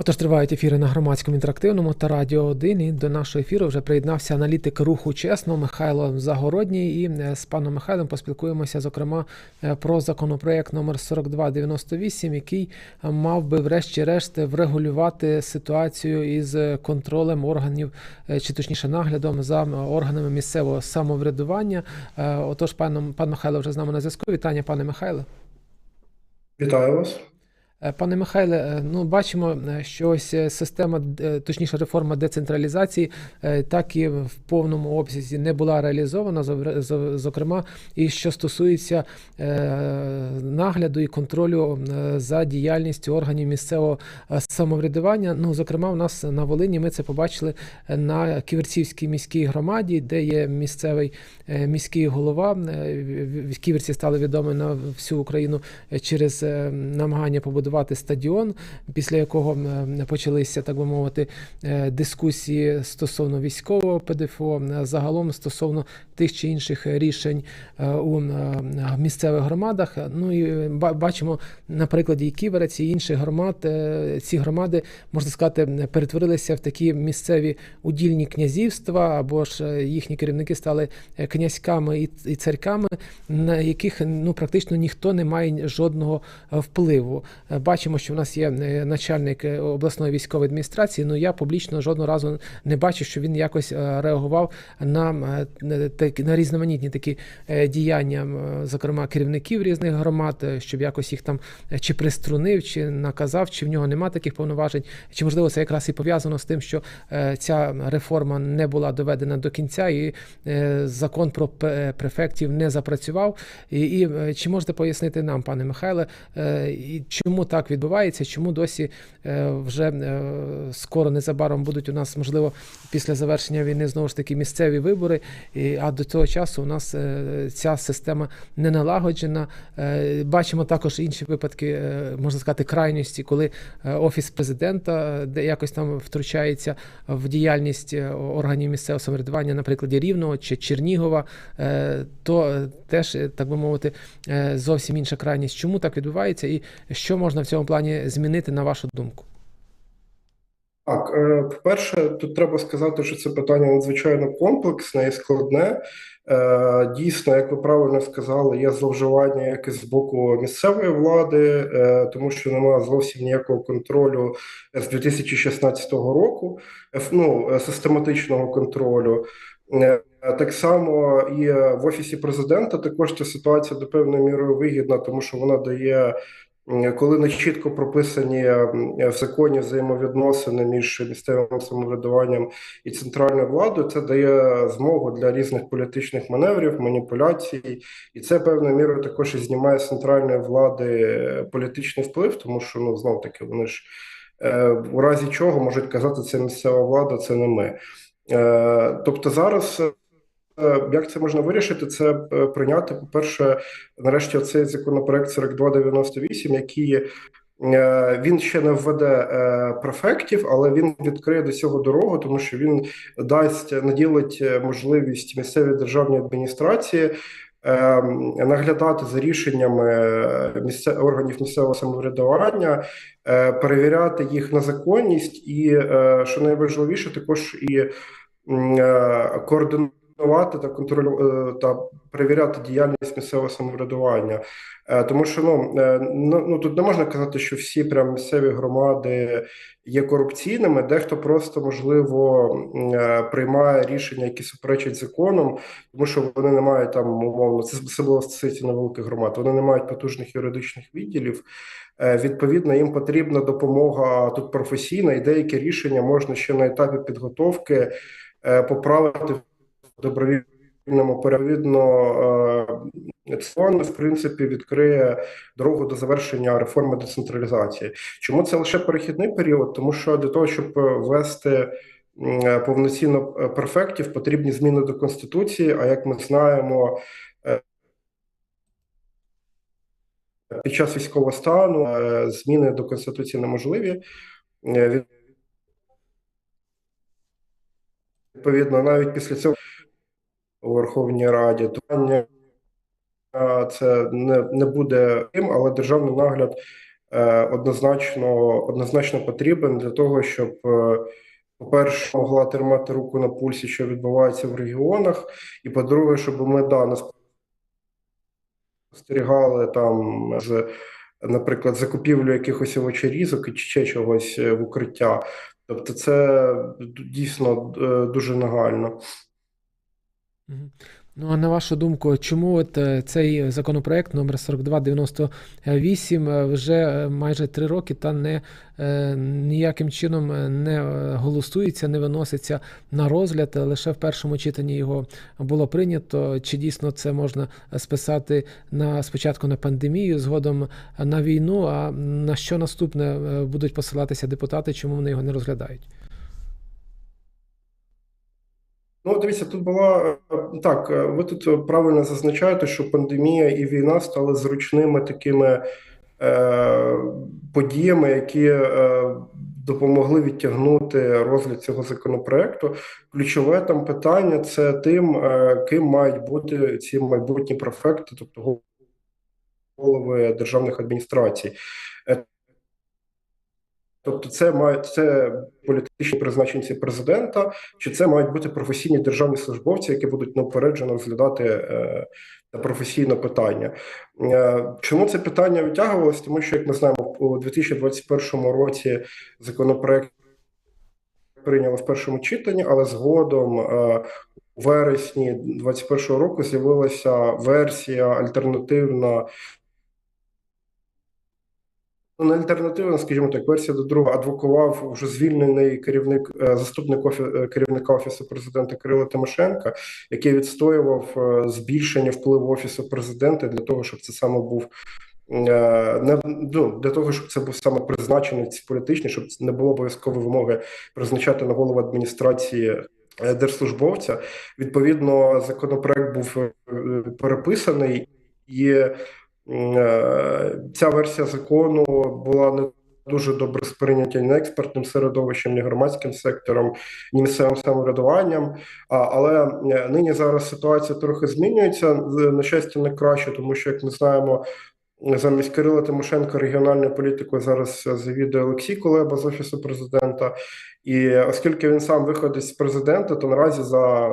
Отож, тривають ефіри на громадському інтерактивному та радіо 1. І до нашого ефіру вже приєднався аналітик руху чесно Михайло Загородній. І е, з паном Михайлом поспілкуємося, зокрема, е, про законопроект номер 4298, який е, мав би, врешті-решт, врегулювати ситуацію із контролем органів, чи точніше наглядом за органами місцевого самоврядування. Отож, пан, пан Михайло вже з нами на зв'язку. Вітання, пане Михайле. Вітаю вас. Е, Пане Михайле, е, ну бачимо, е, що ось система, точніше, реформа децентралізації, так і в повному обсязі не була реалізована, зокрема, і що стосується нагляду і контролю за діяльністю органів місцевого самоврядування. Ну, зокрема, у нас на Волині ми це побачили на Ківерцівській міській громаді, де є місцевий міський голова. Ківерці стали відомі на всю Україну через намагання побудувати стадіон, після якого е, почалися, так би мовити, е, дискусії стосовно військового ПДФО, е, загалом стосовно тих чи інших рішень у місцевих громадах. Ну і бачимо на прикладі Ківерець і інших громад. Ці громади, можна сказати, перетворилися в такі місцеві удільні князівства, або ж їхні керівники стали князьками і царьками, на яких ну практично ніхто не має жодного впливу. Бачимо, що в нас є е, начальник е, обласної військової адміністрації. Ну я публічно жодного разу не бачу, що він якось е, реагував на, на різноманітні такі діяння, зокрема керівників різних громад, щоб якось їх там чи приструнив, чи наказав, чи в нього нема таких повноважень, чи можливо це якраз і пов'язано з тим, що ця реформа не була доведена до кінця, і закон про префектів не запрацював. І, і чи можете пояснити нам, пане Михайле, чому так відбувається? Чому досі е, вже е, скоро незабаром будуть у нас, можливо, після завершення війни знову ж таки місцеві вибори, а до цього часу у нас е, ця система не налагоджена. Бачимо також інші випадки, можна сказати, крайності, коли офіс президента, де якось там втручається в діяльність органів місцевого самоврядування, на прикладі Рівного чи Чернігова, то теж, так би мовити, зовсім інша крайність. Чому так відбувається, і що можна в цьому плані змінити, на вашу думку? Так, е, по-перше, тут треба сказати, що це питання надзвичайно комплексне і складне. Е, Дійсно, як ви правильно сказали, є зловживання як з боку місцевої влади, е, тому що немає зовсім ніякого контролю з 2016 року, ну, систематичного контролю. Так само і в офісі президента також ця ситуація до певної міри вигідна, тому що вона дає Коли не чітко прописані в законі взаємовідносини між місцевим самоврядуванням і центральною владою, це дає змогу для різних політичних маневрів, маніпуляцій, і це певною мірою також і знімає з центральної влади е, політичний вплив, тому що ну знов таки вони ж е, у разі чого можуть казати, це місцева влада, це не ми. Е, Тобто зараз. Е, Як це можна вирішити? Це е, прийняти, по-перше, нарешті цей законопроект 4298, який е, він ще не введе префектів, але він відкриє до цього дорогу, тому що він дасть наділить можливість місцевій державній адміністрації. Наглядати за рішеннями місце органів місцевого самоврядування, перевіряти їх на законність, і що найважливіше, також і м, е, та контролювати та перевіряти діяльність місцевого самоврядування. Е, Тому що ну, е, ну, ну тут не можна казати, що всі прям місцеві громади є корупційними. Дехто просто можливо е, приймає рішення, які суперечать законам, тому що вони не мають там умовно це особливо стосується невеликих громад. Вони не мають потужних юридичних відділів. Е, Відповідно, їм потрібна допомога тут професійна, і деякі рішення можна ще на етапі підготовки е, поправити добровільному перевідно. Це в принципі відкриє дорогу до завершення реформи децентралізації. Чому це лише перехідний період? Тому що для того, щоб е, ввести е, повноцінно е, перфектів, потрібні зміни до конституції. А як ми знаємо, е, під час військового стану е, зміни до конституції неможливі. Е, Відповідно, навіть після цього у Верховній Раді то е, це не, не буде тим, але державний нагляд е, однозначно, однозначно потрібен для того, щоб, е, по-перше, могла тримати руку на пульсі, що відбувається в регіонах, і по-друге, щоб ми да, не спостерігали там з, наприклад, закупівлю якихось овочерізок чи ще чогось в укриття. Тобто, це дійсно дуже нагально. Ну, а на вашу думку, чому от е, цей законопроект номер 4298 е, вже е, майже три роки та не ніяким чином не голосується, не виноситься на розгляд, лише в першому читанні його було прийнято. Чи дійсно це можна списати на спочатку на пандемію, згодом на війну? А на що наступне будуть посилатися депутати? Чому вони його не розглядають? Ну, дивіться, тут була е, так. е, Ви тут правильно зазначаєте, що пандемія і війна стали зручними такими е, подіями, які е, допомогли відтягнути розгляд цього законопроекту. Ключове там питання це тим, е, ким мають бути ці майбутні префекти, тобто голови державних адміністрацій. Тобто, це мають це політичні призначенці президента, чи це мають бути професійні державні службовці, які будуть неупереджено розглядати е, професійне питання. Е, чому це питання витягувалось? Тому що, як ми знаємо, у 2021 році законопроект прийняли в першому читанні, але згодом е, у вересні 2021 року з'явилася версія альтернативна Ну, альтернативна, скажімо так, версія до другого адвокував вже звільнений керівник, е, заступник офі, е, керівника офісу президента Кирила Тимошенка, який відстоював е, збільшення впливу офісу президента для того, щоб це саме був не ну, для того, щоб це був саме призначений політичний, щоб не було обов'язкової вимоги призначати на голову адміністрації. Держслужбовця відповідно законопроект був переписаний і ця версія закону була не дуже добре сприйняття ні експертним середовищем, ні громадським сектором, ні місцевим самоврядуванням. Але е, нині зараз ситуація трохи змінюється на щастя, не краще, тому що як ми знаємо. Замість Кирила Тимошенка регіональною політикою зараз завідує Олексій Колеба з офісу президента, і оскільки він сам виходить з президента, то наразі за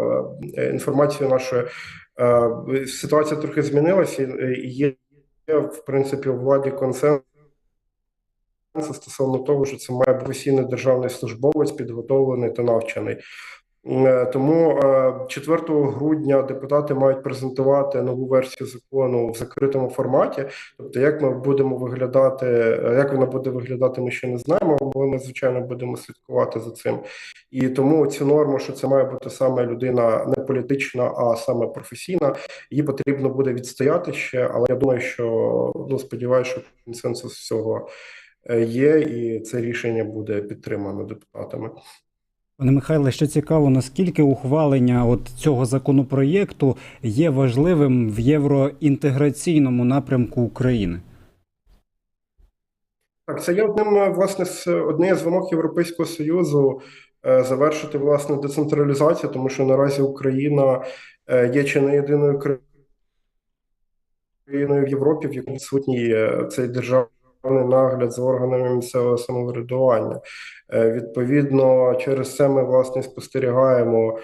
е, інформацією нашої ситуація трохи змінилася і є в принципі у владі консенсус стосовно того, що це має професійний державний службовець, підготовлений та навчений. Е, тому 4 е, грудня депутати мають презентувати нову версію закону в закритому форматі. Тобто, як ми будемо виглядати, е, як вона буде виглядати, ми ще не знаємо. але ми звичайно будемо слідкувати за цим. І тому цю норму, що це має бути саме людина не політична, а саме професійна, її потрібно буде відстояти ще. Але я думаю, що ну сподіваюся, що консенсус всього є, і це рішення буде підтримано депутатами. Пане Михайле, що цікаво, наскільки ухвалення от цього законопроєкту є важливим в євроінтеграційному напрямку України? Так, це є одним власне з однією з вимог Європейського союзу е, завершити власне децентралізацію, тому що наразі Україна е, є чи не єдиною країною в Європі, в якій відсутній е, цей державний нагляд за органами місцевого самоврядування. Е, відповідно, через це ми власне спостерігаємо.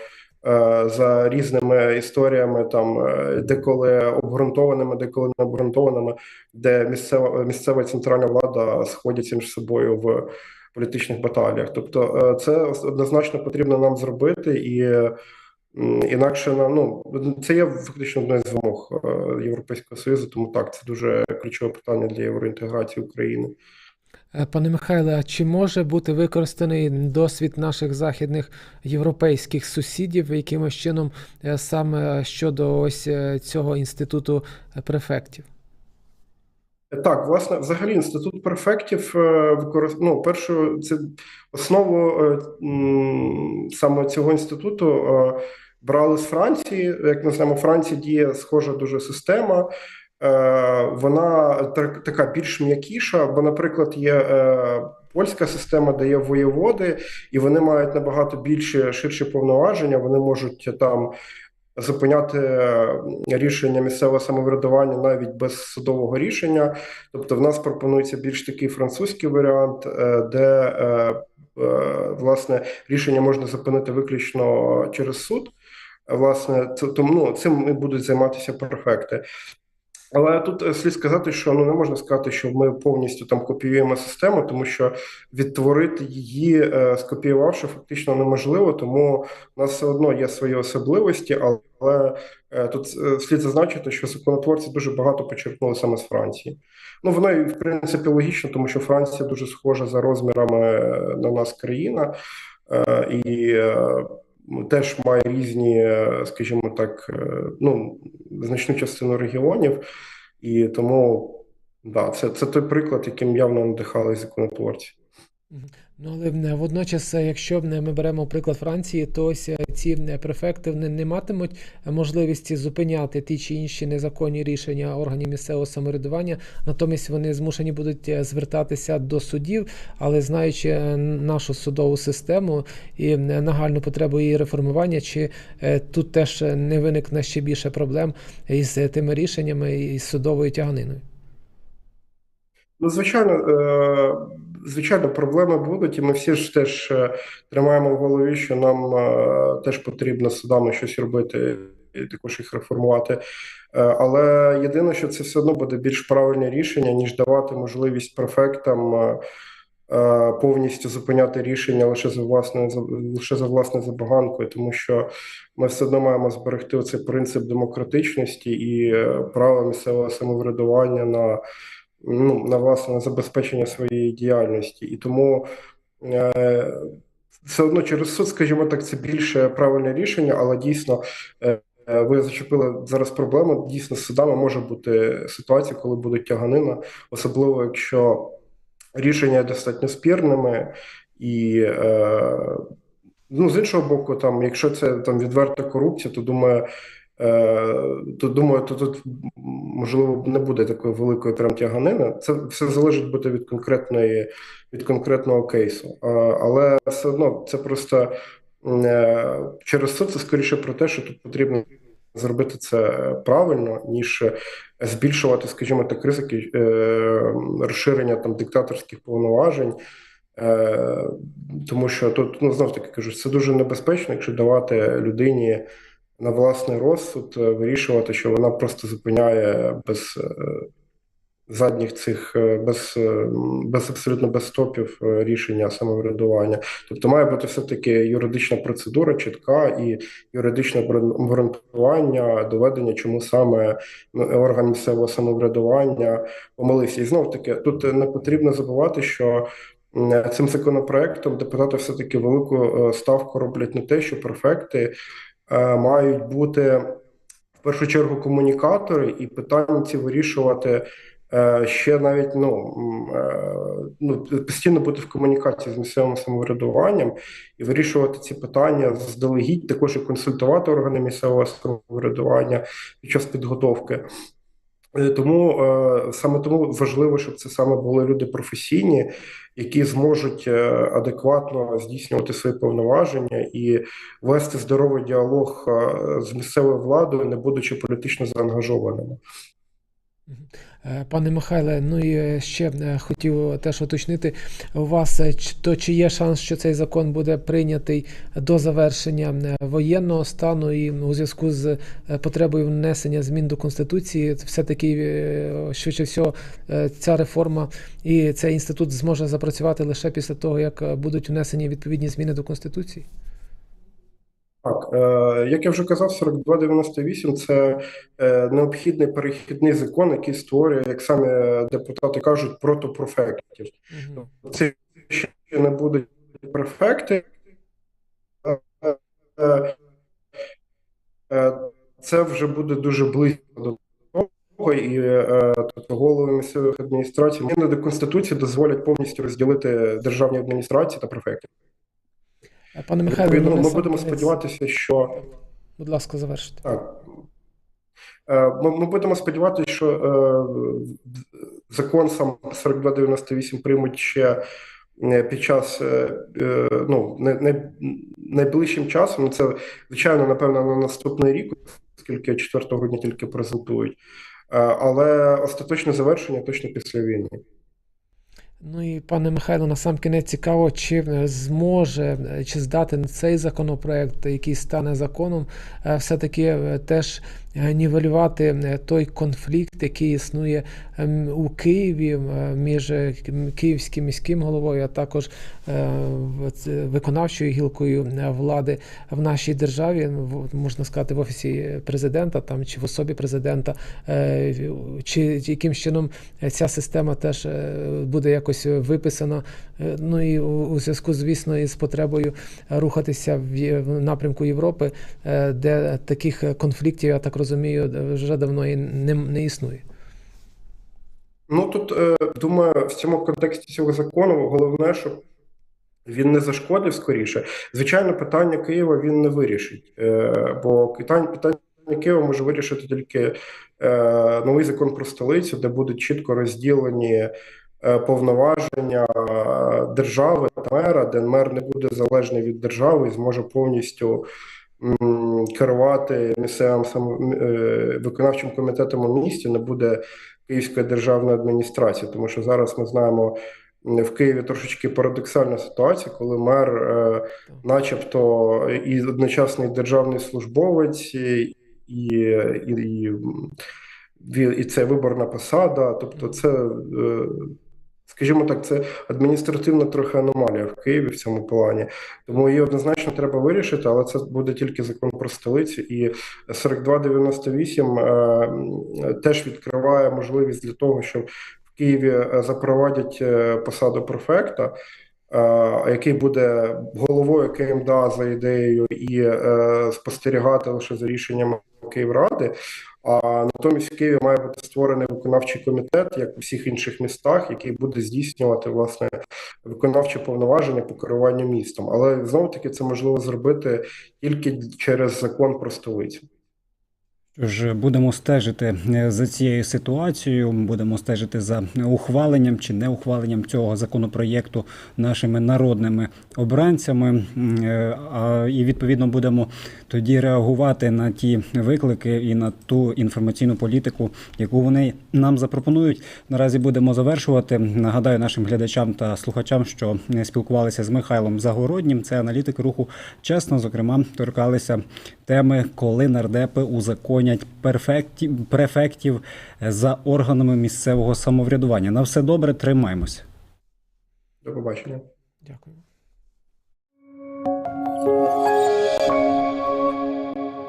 Е, за різними історіями, там е, деколи обґрунтованими, деколи не обґрунтованими, де місцева місцева центральна влада сходяться між собою в політичних баталіях. Тобто, це однозначно потрібно нам зробити, і інакше ну це є фактично одне з вимог Європейського союзу. Тому так це дуже ключове питання для євроінтеграції України. Е, пане Михайле, а чи може бути використаний досвід наших західних європейських сусідів якимось чином е, саме щодо ось е, цього інституту префектів? Так, власне, взагалі, інститут префектів використовує ну, першу це основу саме цього інституту брали з Франції. Як ми знаємо, Франції діє схожа дуже система. Е, вона така більш м'якіша, бо, наприклад, є е, польська система, де є воєводи, і вони мають набагато більше ширші повноваження. Вони можуть там зупиняти е, рішення місцевого самоврядування навіть без судового рішення. Тобто, в нас пропонується більш такий французький варіант, де власне рішення можна зупинити виключно через суд. Власне, це тому ну, цим і будуть займатися префекти. Але тут е, слід сказати, що ну не можна сказати, що ми повністю там копіюємо систему, тому що відтворити її, е, скопіювавши, фактично неможливо, тому у нас все одно є свої особливості, але е, тут слід зазначити, що законотворці дуже багато почерпнули саме з Франції. Ну воно і в принципі логічно, тому що Франція дуже схожа за розмірами на нас країна, і теж має різні, е, скажімо так, е, ну значну частину регіонів, і тому да, це, це той приклад, яким явно надихались законотворці. Ну, але водночас, е, якщо ми беремо приклад Франції, то ось е, ці префекти вони не матимуть е, можливості зупиняти ті чи інші незаконні рішення органів місцевого самоврядування, натомість вони змушені будуть звертатися до судів, але знаючи нашу судову систему і нагальну потребу її реформування, чи тут теж не виникне ще більше проблем із тими рішеннями і судовою тяганиною? Ну, звичайно, е, звичайно, проблеми будуть, і ми всі ж теж е, тримаємо в голові, що нам е, теж потрібно судами щось робити і також їх реформувати. Е, Але єдине, що це все одно буде більш правильне рішення, ніж давати можливість префектам повністю зупиняти рішення лише за власною лише за власною забаганкою, тому що ми все одно маємо зберегти цей принцип демократичності і право місцевого самоврядування на ну, на власне забезпечення своєї діяльності. І тому е, все одно через суд, скажімо так, це більше правильне рішення, але дійсно. Е, ви зачепили зараз проблему. Дійсно, з судами може бути ситуація, коли будуть тяганина, особливо якщо рішення достатньо спірними, і е, ну з іншого боку, там, якщо це там відверта корупція, то думаю, Е, то думаю, то тут можливо не буде такої великої прям тяганини. Це все залежить буде від конкретної від конкретного кейсу. Але все одно це просто е, через це це скоріше про те, що тут потрібно зробити це правильно, ніж збільшувати, скажімо так, ризики е, розширення там диктаторських повноважень. Тому що тут ну знов таки кажу, це дуже небезпечно, якщо давати людині на власний розсуд е, вирішувати, що вона просто зупиняє без е, задніх цих, е, без без абсолютно без стопів рішення самоврядування. Тобто має бути все-таки юридична процедура, чітка і юридичне обґрунтування, доведення, чому саме ну, орган місцевого самоврядування помилився. І знов таки тут не потрібно забувати, що. Цим законопроектом депутати все таки велику ставку роблять на те, що префекти мають бути в першу чергу комунікатори, і питання ці вирішувати е, ще навіть ну, е, ну постійно бути в комунікації з місцевим самоврядуванням і вирішувати ці питання заздалегідь, також і консультувати органи місцевого самоврядування під час підготовки. Тому саме тому важливо, щоб це саме були люди професійні, які зможуть е, адекватно здійснювати свої повноваження і вести здоровий діалог е, з місцевою владою, не будучи політично заангажованими. Е, пане Михайле, ну і ще хотів теж уточнити. У вас, то чи є шанс, що цей закон буде прийнятий до завершення воєнного стану? І у зв'язку з потребою внесення змін до конституції, все-таки швидше всього ця реформа і цей інститут зможе запрацювати лише після того, як будуть внесені відповідні зміни до конституції? Е, як я вже казав, 4298 – це е, необхідний перехідний закон, який створює, як самі депутати кажуть, протопрофектів. Це ще не будуть префекти, е, це вже буде дуже близько до того, і тобто голови місцевих адміністрацій зміни до конституції дозволять повністю розділити державні адміністрації та префектів. Пане Михайло, ну, ми будемо сподіватися, що будь ласка, завершите. Так. Е, ми, ми будемо сподіватися, що е, закон сам 4298 приймуть ще е, під час е, е, ну, не, не, найближчим часом. Це, звичайно, напевно, на наступний рік, оскільки 4 грудня тільки презентують. Але остаточне завершення точно після війни. Ну і пане Михайло, на сам кінець цікаво, чи е, зможе е, чи здатен цей законопроект, який стане законом, е, все-таки теж нівелювати той конфлікт, який існує ем, у Києві між київським міським головою, а також виконавчою гілкою влади в нашій державі, можна сказати, в офісі президента там чи в особі президента, чи яким чином ця система теж буде якось виписана. Е, Ну і у зв'язку, звісно, із потребою рухатися в напрямку Європи, е, де таких конфліктів, я так розумію, вже давно і не, не існує. Ну тут е, думаю, в цьому контексті цього закону головне, щоб він не зашкодив скоріше. Звичайно, питання Києва він не вирішить, е, бо питання, питання Києва може вирішити тільки е, новий закон про столицю, де будуть чітко розділені е, повноваження е, держави та мера, де мер не буде залежний від держави і зможе повністю керувати місцевим сам, е, виконавчим комітетом у місті, не буде Київської державної адміністрації, тому що зараз ми знаємо в Києві трошечки парадоксальна ситуація, коли мер, е, начебто, і одночасний державний службовець, і, і, і, і це виборна посада. Тобто, це, е, скажімо так, це адміністративна трохи аномалія в Києві в цьому плані. Тому її однозначно треба вирішити, але це буде тільки закон про столицю. І 4298 е, теж відкриває можливість для того, щоб в Києві е, запровадять е, посаду префекта, е, який буде головою КМДА за ідеєю і е, спостерігати лише за рішеннями Київради. А натомість в Києві має бути створений виконавчий комітет, як у всіх інших містах, який буде здійснювати власне виконавче повноваження по керуванню містом. Але знову таки це можливо зробити тільки через закон про столицю. Ж, будемо стежити е, за цією ситуацією, будемо стежити за ухваленням чи неухваленням цього законопроєкту нашими народними обранцями. Е, і відповідно будемо тоді реагувати на ті виклики і на ту інформаційну політику, яку вони нам запропонують. Наразі будемо завершувати. Нагадаю нашим глядачам та слухачам, що е, спілкувалися з Михайлом Загороднім. Це аналітик руху чесно. Зокрема, торкалися теми, коли нардепи узаконять перфектів, префектів за органами місцевого самоврядування. На все добре, тримаємось. До побачення. Дякую.